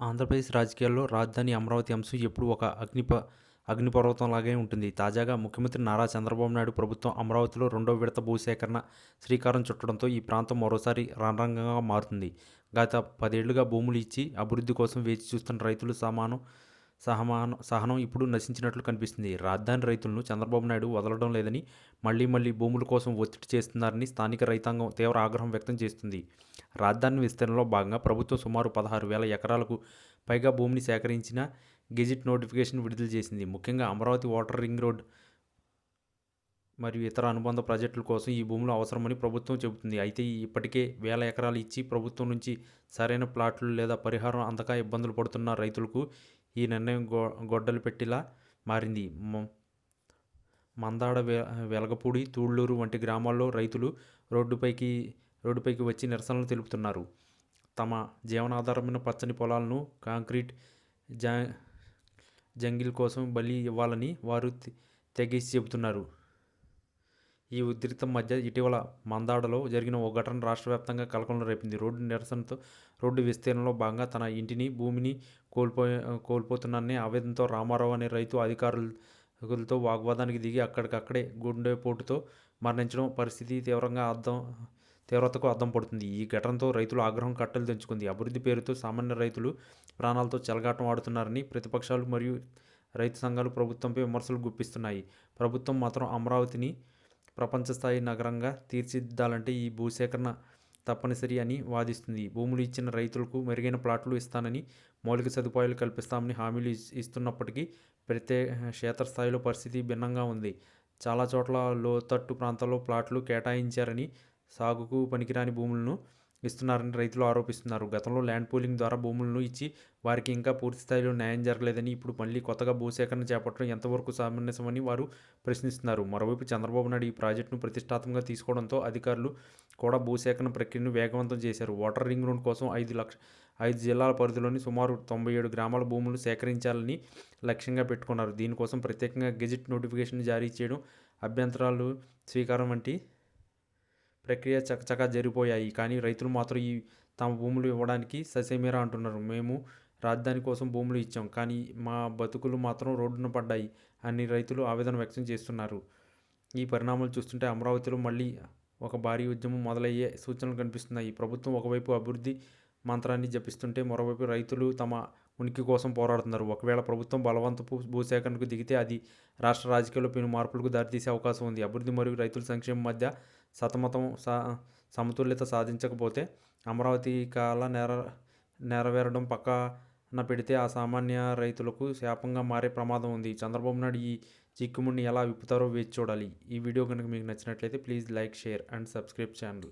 ఆంధ్రప్రదేశ్ రాజకీయాల్లో రాజధాని అమరావతి అంశం ఎప్పుడూ ఒక అగ్నిప అగ్నిపర్వతంలాగే ఉంటుంది. తాజాగా ముఖ్యమంత్రి నారా చంద్రబాబు నాయుడు ప్రభుత్వం అమరావతిలో రెండో విడత భూసేకరణ శ్రీకారం చుట్టడంతో ఈ ప్రాంతం మరోసారి రణరంగంగా మారుతుంది. గత పదేళ్ళుగా భూములు ఇచ్చి అభివృద్ధి కోసం వేచి చూస్తున్న రైతులు సమానం సహమానం సహనం ఇప్పుడు నశించినట్లు కనిపిస్తుంది. రాజధాని రైతులను చంద్రబాబు నాయుడు వదలడం లేదని మళ్ళీ మళ్ళీ భూముల కోసం ఒత్తిడి చేస్తున్నారని స్థానిక రైతాంగం తీవ్ర ఆగ్రహం వ్యక్తం చేస్తుంది. రాజధాని విస్తరణలో భాగంగా ప్రభుత్వం సుమారు పదహారు వేల ఎకరాలకు పైగా భూమిని సేకరించిన గెజిట్ నోటిఫికేషన్ విడుదల చేసింది. ముఖ్యంగా అమరావతి వాటర్ రింగ్ రోడ్ మరియు ఇతర అనుబంధ ప్రాజెక్టుల కోసం ఈ భూములు అవసరమని ప్రభుత్వం చెబుతుంది. అయితే ఇప్పటికే వేల ఎకరాలు ఇచ్చి ప్రభుత్వం నుంచి సరైన ప్లాట్లు లేదా పరిహారం అందక ఇబ్బందులు పడుతున్న రైతులకు ఈ నిర్ణయం గొ గొడ్డలు పెట్టిలా మారింది. మందాడ వె వెలగపూడి తూళ్ళూరు వంటి గ్రామాల్లో రైతులు రోడ్డుపైకి రోడ్డుపైకి వచ్చి నిరసనలు తెలుపుతున్నారు. తమ జీవనాధారమైన పచ్చని పొలాలను కాంక్రీట్ జా జంగిల్ కోసం బలి ఇవ్వాలని వారు తెగేసి చెబుతున్నారు. ఈ ఉద్రిక్తం మధ్య ఇటీవల మందాడలో జరిగిన ఓ ఘటన రాష్ట్ర వ్యాప్తంగా కలకలం రేపింది. రోడ్డు నిరసనతో రోడ్డు విస్తీర్ణంలో భాగంగా తన ఇంటిని భూమిని కోల్పో కోల్పోతున్నానని ఆవేదనతో రామారావు అనే రైతు అధికారులతో వాగ్వాదానికి దిగి అక్కడికక్కడే గుండెపోటుతో మరణించడం పరిస్థితి తీవ్రంగా అర్థం తీవ్రతకు అద్దం పడుతుంది. ఈ ఘటనతో రైతులు ఆగ్రహం కట్టలు తెంచుకుంది. అభివృద్ధి పేరుతో సామాన్య రైతులు ప్రాణాలతో చెలగాటం ఆడుతున్నారని ప్రతిపక్షాలు మరియు రైతు సంఘాలు ప్రభుత్వంపై విమర్శలు గుప్పిస్తున్నాయి. ప్రభుత్వం మాత్రం అమరావతిని ప్రపంచ స్థాయి నగరంగా తీర్చిదిద్దాలంటే ఈ భూసేకరణ తప్పనిసరి అని వాదిస్తుంది. భూములు ఇచ్చిన రైతులకు మెరుగైన ప్లాట్లు ఇస్తానని మౌలిక సదుపాయాలు కల్పిస్తామని హామీలు ఇస్తున్నప్పటికీ ప్రత్యే క్షేత్రస్థాయిలో పరిస్థితి భిన్నంగా ఉంది. చాలా చోట్ల లోతట్టు ప్రాంతాల్లో ప్లాట్లు కేటాయించారని సాగుకు పనికిరాని భూములను ఇస్తున్నారని రైతులు ఆరోపిస్తున్నారు. గతంలో ల్యాండ్ పూలింగ్ ద్వారా భూములను ఇచ్చి వారికి ఇంకా పూర్తి స్థాయిలో న్యాయం జరగలేదని ఇప్పుడు మళ్ళీ కొత్తగా భూసేకరణ చేపట్టడం ఎంతవరకు సమంజసమని వారు ప్రశ్నిస్తున్నారు. మరోవైపు చంద్రబాబు నాయుడు ఈ ప్రాజెక్టును ప్రతిష్టాత్మకంగా తీసుకోవడంతో అధికారులు కూడా భూసేకరణ ప్రక్రియను వేగవంతం చేశారు. వాటర్ రింగ్ రోడ్ కోసం ఐదు లక్ష ఐదు జిల్లాల పరిధిలోని సుమారు తొంభై ఏడు గ్రామాల భూములు సేకరించాలని లక్ష్యంగా పెట్టుకున్నారు. దీనికోసం ప్రత్యేకంగా గెజిట్ నోటిఫికేషన్ జారీ చేయడం అభ్యంతరాలు స్వీకారం వంటి ప్రక్రియ చకచకా జరిగిపోయాయి. కానీ రైతులు మాత్రం ఈ తమ భూములు ఇవ్వడానికి ససేమిరా అంటున్నారు. మేము రాజధాని కోసం భూములు ఇచ్చాం. కానీ మా బతుకులు మాత్రం రోడ్డున పడ్డాయి అని రైతులు ఆవేదన వ్యక్తం చేస్తున్నారు. ఈ పరిణామాలు చూస్తుంటే అమరావతిలో మళ్ళీ ఒక భారీ ఉద్యమం మొదలయ్యే సూచనలు కనిపిస్తున్నాయి. ప్రభుత్వం ఒకవైపు అభివృద్ధి మంత్రాన్ని జపిస్తుంటే మరోవైపు రైతులు తమ ఉనికి కోసం పోరాడుతున్నారు. ఒకవేళ ప్రభుత్వం బలవంతపు భూసేకరణకు దిగితే అది రాష్ట్ర రాజకీయాల్లో పెను మార్పులకు దారితీసే అవకాశం ఉంది. అభివృద్ధి మరియు రైతుల సంక్షేమం మధ్య సతమతం సమతుల్యత సాధించకపోతే అమరావతి కాల నెర నెరవేరడం పక్కన పెడితే ఆ సామాన్య రైతులకు శాపంగా మారే ప్రమాదం ఉంది. చంద్రబాబు నాయుడు ఈ చిక్కుముడిని ఎలా విప్పుతారో వేచి చూడాలి. ఈ వీడియో కనుక మీకు నచ్చినట్లయితే please like share and subscribe channel.